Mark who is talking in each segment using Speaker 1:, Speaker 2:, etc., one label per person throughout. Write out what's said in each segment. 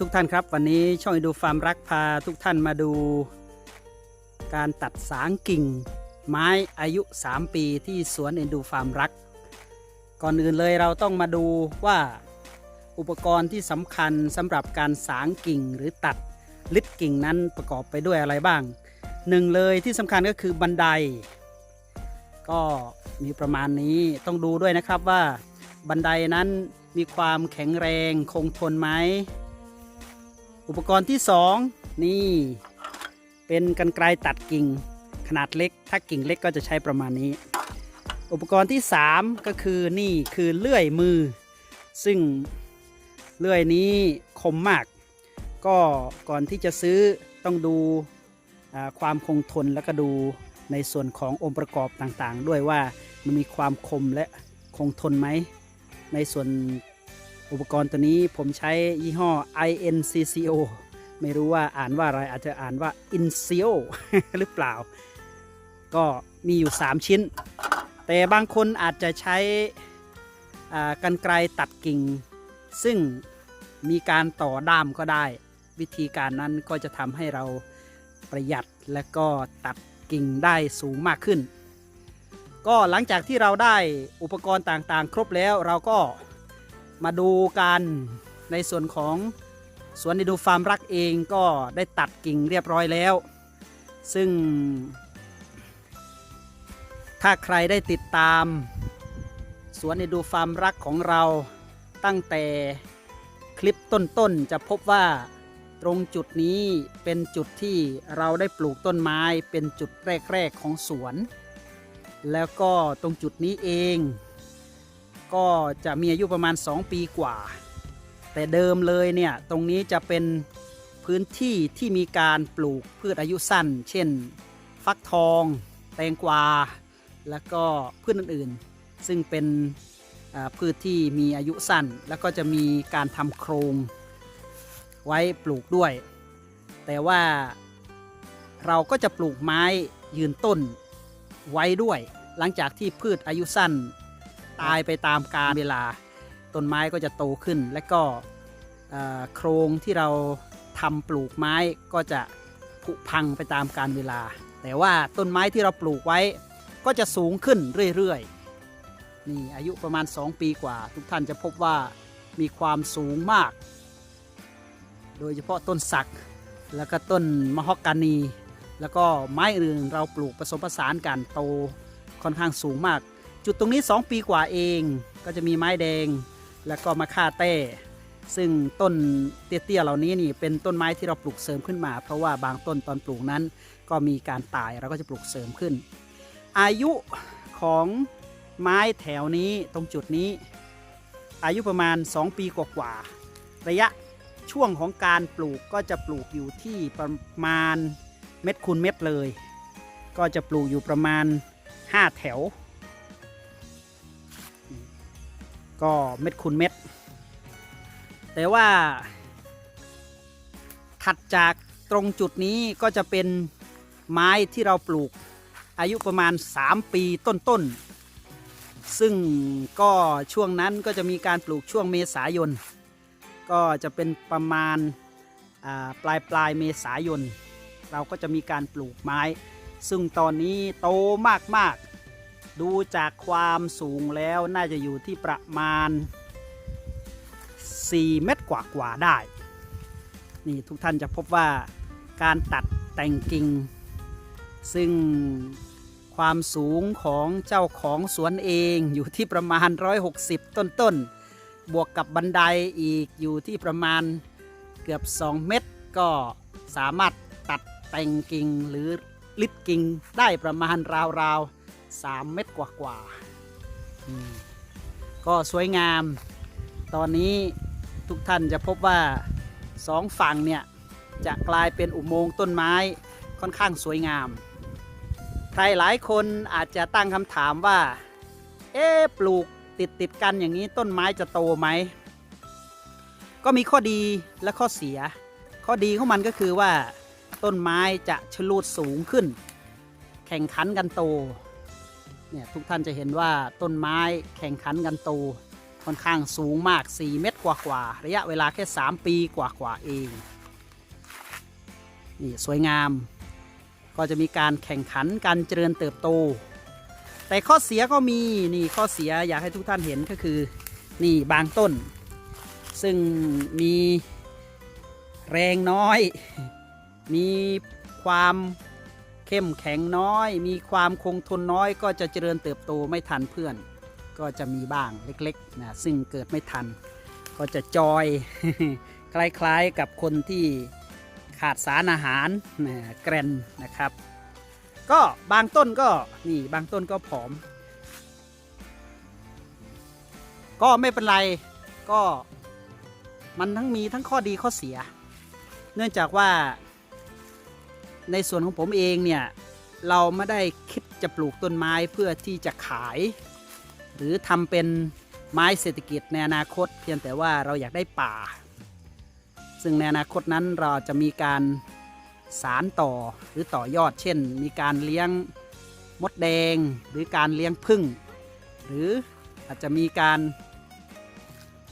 Speaker 1: ทุกท่านครับ วันนี้ช่องอินดูฟาร์มรักพาทุกท่านมาดู การตัดสางกิ่ง ไม้อายุ 3 ปีที่สวนเอ็นดูฟาร์มรัก ก่อนอื่นเลยเราต้องมาดูว่าอุปกรณ์ที่สำคัญสำหรับการสางกิ่งหรือตัดลิดกิ่งนั้นประกอบไปด้วยอะไรบ้างหนึ่งเลยที่สำคัญก็คือบันได ก็มีประมาณนี้ต้องดูด้วยนะครับว่าบันไดนั้นมีความแข็งแรงคงทนไหม อุปกรณ์ที่ 2 นี่ เป็นกันไกรตัดกิ่งขนาดเล็ก ถ้ากิ่งเล็กก็จะใช้ประมาณนี้ อุปกรณ์ที่ 3 ก็คือนี่คือเลื่อยมือ ซึ่งเลื่อยนี้คมมาก ก็ก่อนที่จะซื้อต้องดูความคงทนแล้วก็ดูในส่วนขององค์ประกอบต่างๆ ด้วยว่ามันมีความคมและคงทนไหม ในส่วน อุปกรณ์ตัวนี้ผมใช้ยี่ห้อ INCCO ไม่รู้ว่าอ่านว่าอะไรอาจจะอ่านว่า INCO หรือเปล่า ก็มีอยู่ 3 ชิ้น แต่บางคนอาจจะใช้กันไกรตัดกิ่ง ซึ่งมีการต่อด้ามก็ได้ วิธีการนั้นก็จะทำให้เราประหยัดและก็ตัดกิ่งได้สูงมากขึ้น ก็หลังจากที่เราได้อุปกรณ์ต่างๆ ครบแล้วเราก็ มาดูกันในส่วนของสวนในดูฟาร์มรักเองก็ได้ตัดกิ่งเรียบร้อยแล้ว ซึ่ง ถ้าใครได้ติดตาม สวนในดูฟาร์มรักของเราตั้งแต่คลิปต้นๆจะพบว่าตรงจุดนี้เป็นจุดที่เราได้ปลูกต้นไม้เป็นจุดแรก ๆ ของสวน แล้วก็ตรงจุดนี้เอง ก็จะมีอายุประมาณ 2 ปีกว่า แต่เดิมเลยเนี่ยตรงนี้จะเป็นพื้นที่ที่มีการปลูกพืชอายุสั้น เช่น ฟักทอง แตงกวา แล้วก็พืชอื่นๆ ซึ่งเป็นพืชที่มีอายุสั้น แล้วก็จะมีการทำโครงไว้ปลูกด้วย แต่ว่าเราก็จะปลูกไม้ยืนต้นไว้ด้วย หลังจากที่พืชอายุสั้น ตายไปตามกาลเวลา ต้นไม้ก็จะโตขึ้น และก็โครงที่เราทำปลูกไม้ก็จะผุพังไปตามกาลเวลา แต่ว่าต้นไม้ที่เราปลูกไว้ก็จะสูงขึ้นเรื่อยๆ นี่อายุประมาณ 2 ปีกว่า ทุกท่านจะพบว่ามีความสูงมาก โดยเฉพาะต้นสัก แล้วก็ต้นมะฮอกกานี แล้วก็ไม้อื่นเราปลูกผสมผสานกันโตค่อนข้างสูงมาก จุดตรงนี้ 2 ปีกว่าเองก็จะมีไม้แดงแล้วก็มะค่าเต้ ซึ่งต้นเตี้ยๆเหล่านี้นี่เป็นต้นไม้ที่เราปลูกเสริมขึ้นมา เพราะว่าบางต้นตอนปลูกนั้น ก็มีการตายเราก็จะปลูกเสริมขึ้น อายุของไม้แถวนี้ตรงจุดนี้ อายุประมาณ 2 ปีกว่าๆระยะช่วงของการปลูกก็จะปลูกอยู่ที่ประมาณเม็ดคูณเม็ดเลย ก็จะปลูกอยู่ประมาณ 5 แถว ก็เม็ดคูณเม็ด แต่ว่า ถัดจากตรงจุดนี้ก็จะเป็นไม้ที่เราปลูกอายุประมาณ 3 ปีต้นๆ ซึ่งก็ช่วงนั้นก็จะมีการปลูกช่วงเมษายน ก็จะเป็นประมาณปลายปลายเมษายน เราก็จะมีการปลูกไม้ ซึ่งตอนนี้โตมากๆ ดูจากความสูงแล้วน่าจะอยู่ที่ประมาณ 4 เมตรกว่าๆได้ นี่ทุกท่านจะพบว่าการตัดแต่งกิ่ง ซึ่งความสูงของเจ้าของสวนเองอยู่ที่ประมาณ 160 ต้นๆ บวกกับบันไดอีกอยู่ที่ประมาณเกือบ 2 เมตร ก็สามารถตัดแต่งกิ่งหรือลิดกิ่งได้ประมาณราวๆ 3 เมตรกว่าๆอืมก็สวยงาม ตอนนี้ทุกท่านจะพบว่าสองฝั่งเนี่ย จะกลายเป็นอุโมงค์ต้นไม้ค่อนข้างสวยงาม ใครหลายคนอาจจะตั้งคำถามว่า เอ๊ะปลูกติดติดกันอย่างนี้ต้นไม้จะโตไหม ก็มีข้อดีและข้อเสีย ข้อดีของมันก็คือว่า ต้นไม้จะชะลูดสูงขึ้น แข่งขันกันโต เนี่ยทุกท่านจะเห็นว่าต้นไม้แข่งขันกันโตค่อนข้างสูงมาก 4 เมตรกว่าๆระยะเวลาแค่ 3 ปีกว่าๆเองนี่สวยงาม ก็จะมีการแข่งขันการเจริญเติบโต แต่ข้อเสียก็มีนี่ข้อเสียอยากให้ทุกท่านเห็นก็คือนี่บางต้น ซึ่งมีแรงน้อย มีความ เข้มแข็งน้อย มีความคงทนน้อย ก็จะเจริญเติบโตไม่ทันเพื่อน ก็จะมีบ้างเล็กๆนะซึ่งเกิดไม่ทัน ก็จะจอย คล้ายๆกับคนที่ขาดสารอาหารนะแกรนนะครับ ก็บางต้นก็นี่บางต้นก็ผอม ก็ไม่เป็นไรก็มันทั้งมีทั้งข้อดีข้อเสีย เนื่องจากว่า ในส่วนของผมเองเนี่ย เราไม่ได้คิดจะปลูกต้นไม้เพื่อที่จะขาย หรือทำเป็นไม้เศรษฐกิจในอนาคต เพียงแต่ว่าเราอยากได้ป่า ซึ่งในอนาคตนั้นเราจะมีการสารต่อหรือต่อยอด เช่น มีการเลี้ยงมดแดง หรือการเลี้ยงผึ้งหรืออาจจะมีการ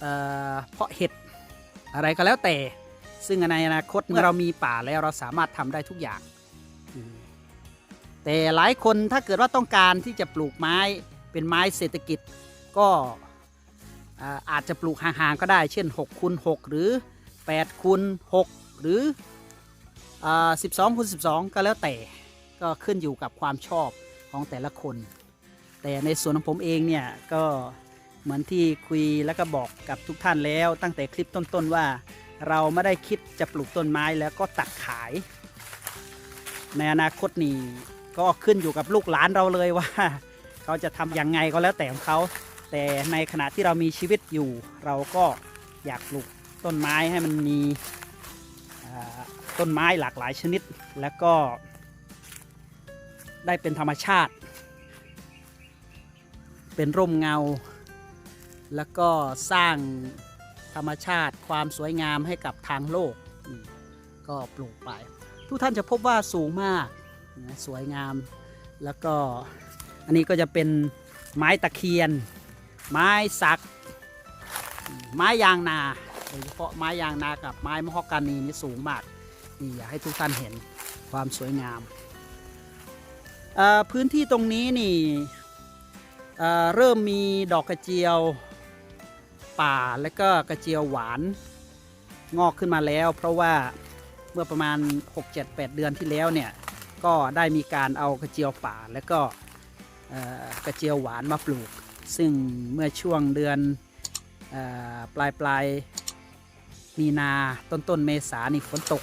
Speaker 1: เเพาะเห็ดอะไรก็แล้วแต่ ซึ่งในอนาคตเมื่อเรามีป่าแล้วเราสามารถทำได้ทุกอย่างอืมแต่หลายคนถ้าเกิดว่าต้องการที่จะปลูกไม้เป็นไม้เศรษฐกิจก็อ่าอาจจะปลูกห่างๆก็ได้ เช่น6คูณ6หรือ8คูณ6หรืออ่า12คูณ12 ก็แล้วแต่ก็ขึ้นอยู่กับความชอบของแต่ละคน แต่ในส่วนของผมเองเนี่ยก็เหมือนที่คุยแล้วก็บอกกับทุกท่านแล้วตั้งแต่คลิปต้นๆว่า เราไม่ได้คิดจะปลูกต้นไม้แล้วก็ตัดขาย ในอนาคตนี้ก็ขึ้นอยู่กับลูกหลานเราเลยว่า เขาจะทำยังไงก็แล้วแต่ของเขา แต่ในขณะที่เรามีชีวิตอยู่ เราก็อยากปลูกต้นไม้ให้มันมีต้นไม้หลากหลายชนิด แล้วก็ ได้เป็นธรรมชาติ เป็นร่มเงา แล้วก็สร้าง ธรรมชาติ ความสวยงามให้กับทางโลกนี่ก็ปลูกไป ทุกท่านจะพบว่าสูงมาก สวยงาม แล้วก็อันนี้ก็จะเป็นไม้ตะเคียน ไม้สัก ไม้ยางนาโดยเฉพาะไม้ยางนากับไม้มะฮอกกานีนี่สูงมากนี่อยากให้ทุกท่านเห็นความสวยงาม พื้นที่ตรงนี้นี่เริ่มมีดอกกระเจียว ป่าและก็กระเจียวหวานงอกขึ้นมาแล้ว เพราะว่าเมื่อประมาณ 6-7-8 เดือนที่แล้วเนี่ยก็ได้มีการเอากระเจียวป่าและก็กระเจียวหวานมาปลูก ซึ่งเมื่อช่วงเดือนออปลายปลายมีนาต้นต้นเมษานี่ฝนตก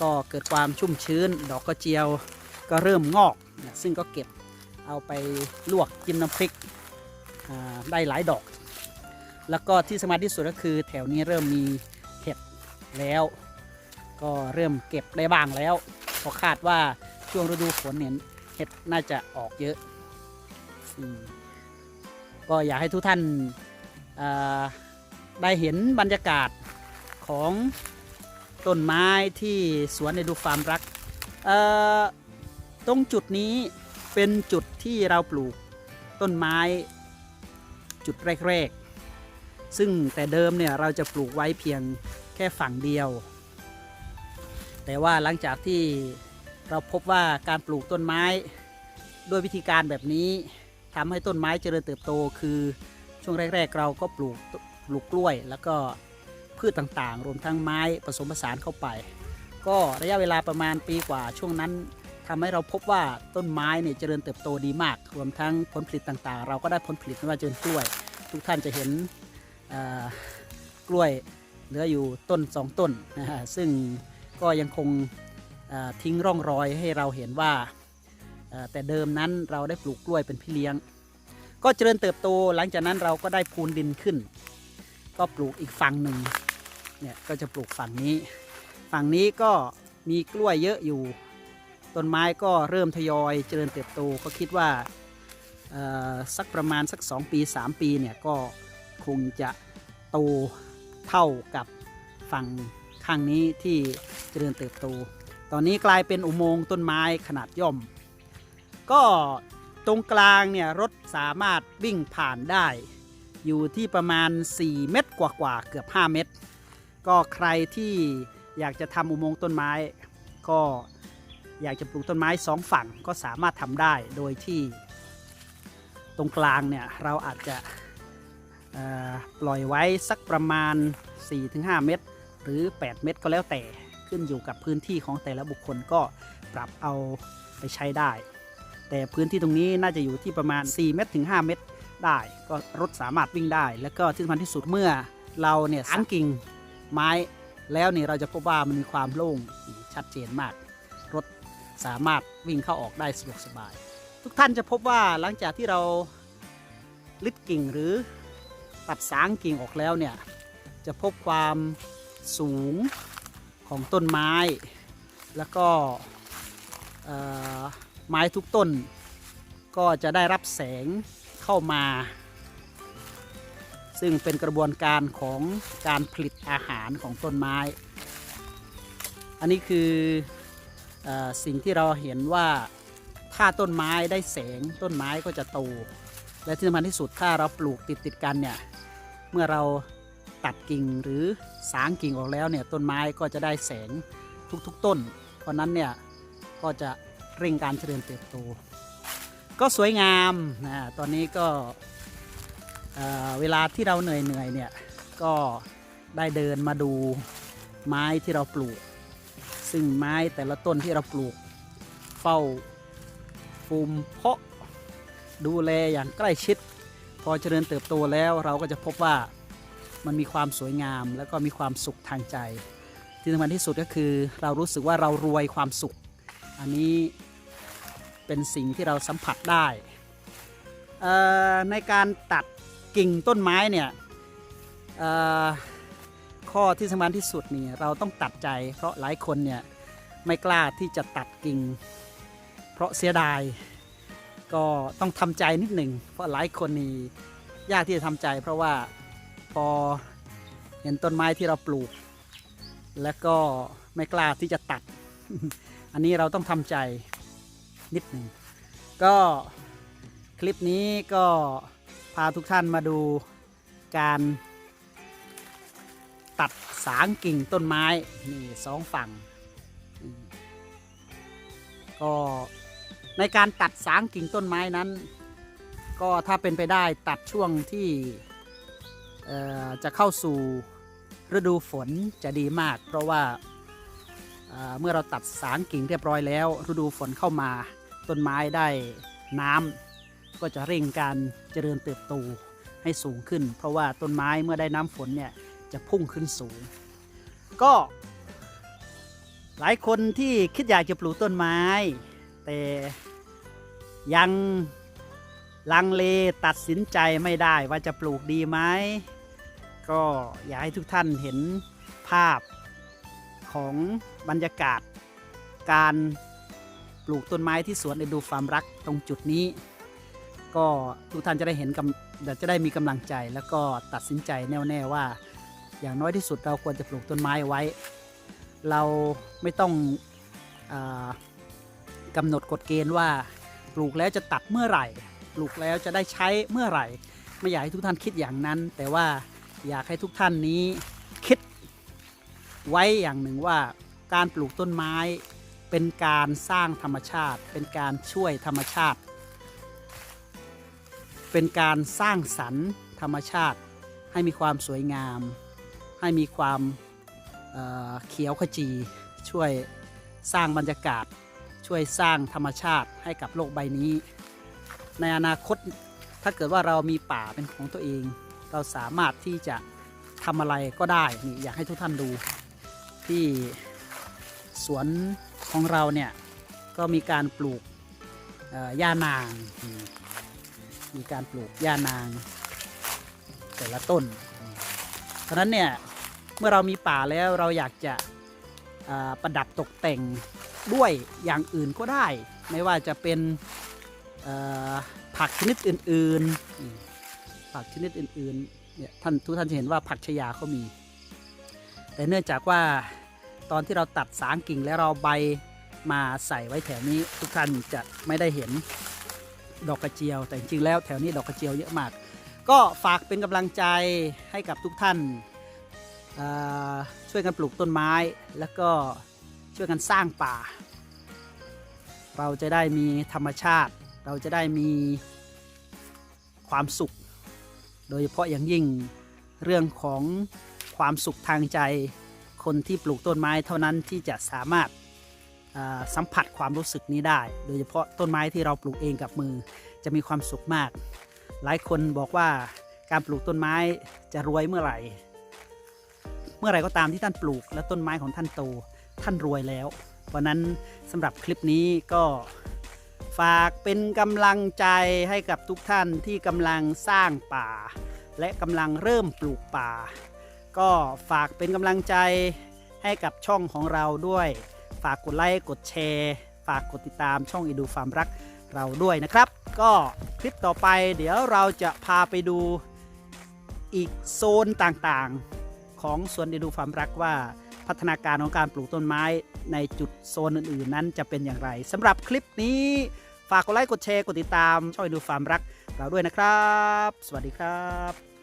Speaker 1: ก็เกิดความชุ่มชื้น ดอกกระเจียวก็เริ่มงอกนะซึ่งก็เก็บเอาไปลวกจิ้มน้ำพริกได้หลายดอก แล้วก็ที่สำคัญที่สุดก็คือแถวนี้เริ่มมีเห็ดแล้ว ก็เริ่มเก็บได้บ้างแล้วเพราคาดว่าช่วงฤดูฝนเนี่ยเห็ดน่าจะออกเยอะอก็อยากให้ทุกท่านาได้เห็นบรรยากาศของต้นไม้ที่สวนในดูฟาร์มรัก ตรงจุดนี้เป็นจุดที่เราปลูกต้นไม้จุดแรกๆ ซึ่งแต่เดิมเนี่ยเราจะปลูกไว้เพียงแค่ฝั่งเดียว แต่ว่าหลังจากที่เราพบว่าการปลูกต้นไม้ด้วยวิธีการแบบนี้ทำให้ต้นไม้เจริญเติบโต คือช่วงแรก ๆ เราก็ปลูกปลูกกล้วย แล้วก็พืชต่างๆ รวมทั้งไม้ผสมผสานเข้าไป ก็ระยะเวลาประมาณปีกว่าช่วงนั้นทำให้เราพบว่าต้นไม้เนี่ยเจริญเติบโตดีมาก รวมทั้งผลผลิตต่างๆ เราก็ได้ผลผลิตไม่ว่าจะเป็นกล้วย ทุกท่านจะเห็น กล้วยเหลืออยู่ต้นสองต้นนะฮะซึ่งก็ยังคงทิ้งร่องรอยให้เราเห็นว่า แต่เดิมนั้นเราได้ปลูกกล้วยเป็นพี่เลี้ยง ก็เจริญเติบโตหลังจากนั้นเราก็ได้พูนดินขึ้น ก็ปลูกอีกฝั่งหนึ่งเนี่ยก็จะปลูกฝั่งนี้ ฝั่งนี้ก็มีกล้วยเยอะอยู่ต้นไม้ก็เริ่มทยอยเจริญเติบโตก็คิดว่าสักประมาณสัก 2 ปี 3 ปีเนี่ยก็ คงจะโตเท่ากับฝั่งข้างนี้ที่เจริญเติบโต ตอนนี้กลายเป็นอุโมงค์ต้นไม้ขนาดย่อม ก็ตรงกลางเนี่ยรถสามารถวิ่งผ่านได้ อยู่ที่ประมาณ 4 เมตรกว่าๆเกือบ 5 เมตร ก็ใครที่อยากจะทำอุโมงค์ต้นไม้ ก็อยากจะปลูกต้นไม้สองฝั่งก็สามารถทำได้โดยที่ตรงกลางเนี่ยเราอาจจะ ปล่อยไว้สักประมาณ 4-5 เมตร หรือ 8 เมตรก็แล้วแต่ขึ้นอยู่กับพื้นที่ของแต่ละบุคคลก็ปรับเอาไปใช้ได้ แต่พื้นที่ตรงนี้น่าจะอยู่ที่ประมาณ 4 เมตรถึง 5 เมตรได้ ก็รถสามารถวิ่งได้ แล้วก็ที่สำคัญที่สุดเมื่อเราเนี่ยสังกิ่งไม้แล้วเนี่ยเราจะพบว่ามันมีความโล่งชัดเจนมาก รถสามารถวิ่งเข้าออกได้สะดวกสบาย ทุกท่านจะพบว่าหลังจากที่เราลิดกิ่งหรือ ตัดสางกิ่งออกแล้วเนี่ยจะพบความสูงของต้นไม้ แล้วก็ไม้ทุกต้นก็จะได้รับแสงเข้ามา ซึ่งเป็นกระบวนการของการผลิตอาหารของต้นไม้ อันนี้คืออสิ่งที่เราเห็นว่าถ้าต้นไม้ได้แสงต้นไม้ก็จะโต และที่สำคัญที่สุดถ้าเราปลูกติดติดกันเนี่ยเมื่อเราตัดกิ่งหรือสางกิ่งออกแล้วเนี่ยต้นไม้ก็จะได้แสงทุกๆ ต้น เพราะนั้นเนี่ยก็จะเร่งการเจริญเติบโต ก็สวยงามนะตอนนี้ก็เอ่อเวลาที่เราเหนื่อยๆเนี่ยก็ได้เดินมาดูไม้ที่เราปลูก ซึ่งไม้แต่ละต้นที่เราปลูก เฝ้าฟูมเพาะ ดูแลอย่างใกล้ชิด พอเจริญเติบโตแล้วเราก็จะพบว่ามันมีความสวยงาม แล้วก็มีความสุขทางใจ ที่สำคัญที่สุดก็คือเรารู้สึกว่าเรารวยความสุข อันนี้เป็นสิ่งที่เราสัมผัสได้ในการตัดกิ่งต้นไม้เนี่ยข้อที่สำคัญที่สุดนี่เราต้องตัดใจ เพราะหลายคนเนี่ยไม่กล้าที่จะตัดกิ่ง เพราะเสียดาย ก็ต้องทำใจนิดหนึ่งเพราะหลายคนนี่ยากที่จะทำใจ เพราะว่าพอเห็นต้นไม้ที่เราปลูก แล้วก็ไม่กล้าที่จะตัด อันนี้เราต้องทำใจนิดหนึ่งก็คลิปนี้ก็พาทุกท่านมาดูการตัดสางกิ่งต้นไม้นี่สองฝั่ง ก็ ในการตัดสางกิ่งต้นไม้นั้น ก็ถ้าเป็นไปได้ตัดช่วงที่จะเข้าสู่ฤดูฝนจะดีมาก เพราะว่าเอ่อเมื่อเราตัดสางกิ่งเรียบร้อยแล้ว ฤดูฝนเข้ามาต้นไม้ได้น้ำก็จะเร่งการเจริญเติบโตให้สูงขึ้น เพราะว่าต้นไม้เมื่อได้น้ำฝนเนี่ยจะพุ่งขึ้นสูง ก็หลายคนที่คิดอยากจะปลูกต้นไม้ แต่ ยังลังเลตัดสินใจไม่ได้ว่าจะปลูกดีไหมก็อยากให้ทุกท่านเห็นภาพของบรรยากาศ การปลูกต้นไม้ที่สวนเอ็นดูฟาร์มรักตรงจุดนี้ ก็ทุกท่านจะได้เห็นกำจะได้มีกำลังใจ แล้วก็ตัดสินใจแน่วแน่ว่า อย่างน้อยที่สุดเราควรจะปลูกต้นไม้ไว้ เราไม่ต้องอกำหนดกฎเกณฑ์ว่า ปลูกแล้วจะตัดเมื่อไหร่ ปลูกแล้วจะได้ใช้เมื่อไหร่ ไม่อยากให้ทุกท่านคิดอย่างนั้น แต่ว่าอยากให้ทุกท่านนี้คิด ไว้อย่างหนึ่งว่าการปลูกต้นไม้เป็นการสร้างธรรมชาติ เป็นการช่วยธรรมชาติ เป็นการสร้างสรรค์ธรรมชาติ ให้มีความสวยงาม ให้มีความเเขียวขจีช่วยสร้างบรรยากาศ ช่วยสร้างธรรมชาติให้กับโลกใบนี้ ในอนาคตถ้าเกิดว่าเรามีป่าเป็นของตัวเอง เราสามารถที่จะทำอะไรก็ได้นี่อยากให้ทุกท่านดูที่สวนของเราเนี่ยก็มีการปลูกเอ่อย่านาง มีการปลูกย่านาง แต่ละต้นเพราะนั้นเนี่ยเมื่อเรามีป่าแล้วเราอยากจะประดับตกแต่ง ด้วยอย่างอื่นก็ได้ ไม่ว่าจะเป็นผักชนิดอื่นๆ ผักชนิดอื่นๆเนี่ยท่านทุกท่านจะเห็นว่าผักชยาเขามี แต่เนื่องจากว่าตอนที่เราตัดสางกิ่งแล้วเราใบมาใส่ไว้แถวนี้ทุกท่านจะไม่ได้เห็นดอกกระเจียว แต่จริงๆแล้วแถวนี้ดอกกระเจียวเยอะมาก ก็ฝากเป็นกำลังใจให้กับทุกท่านช่วยกันปลูกต้นไม้แล้วก็ ช่วยกันสร้างป่า เราจะได้มีธรรมชาติ เราจะได้มีความสุข โดยเฉพาะอย่างยิ่งเรื่องของความสุขทางใจ คนที่ปลูกต้นไม้เท่านั้นที่จะสามารถสัมผัสความรู้สึกนี้ได้ โดยเฉพาะต้นไม้ที่เราปลูกเองกับมือจะมีความสุขมาก หลายคนบอกว่าการปลูกต้นไม้จะรวยเมื่อไหร่ เมื่อไหร่ก็ตามที่ท่านปลูกและต้นไม้ของท่านโต ท่านรวยแล้ว เพราะนั้นสำหรับคลิปนี้ก็ฝากเป็นกำลังใจให้กับทุกท่านที่กำลังสร้างป่า และกำลังเริ่มปลูกป่า ก็ฝากเป็นกำลังใจให้กับช่องของเราด้วย ฝากกดไลค์กดแชร์ ฝากกดติดตามช่องอีดูฟาร์มรักเราด้วยนะครับ ก็คลิปต่อไปเดี๋ยวเราจะพาไปดูอีกโซนต่างๆ ของสวนอีดูฟาร์มรักว่า พัฒนาการของการปลูกต้นไม้ในจุดโซนอื่นๆ นั้นจะเป็นอย่างไรสำหรับคลิปนี้ฝากกดไลค์กดแชร์กดติดตามช่องดูฟาร์มรักเราด้วยนะครับ สวัสดีครับ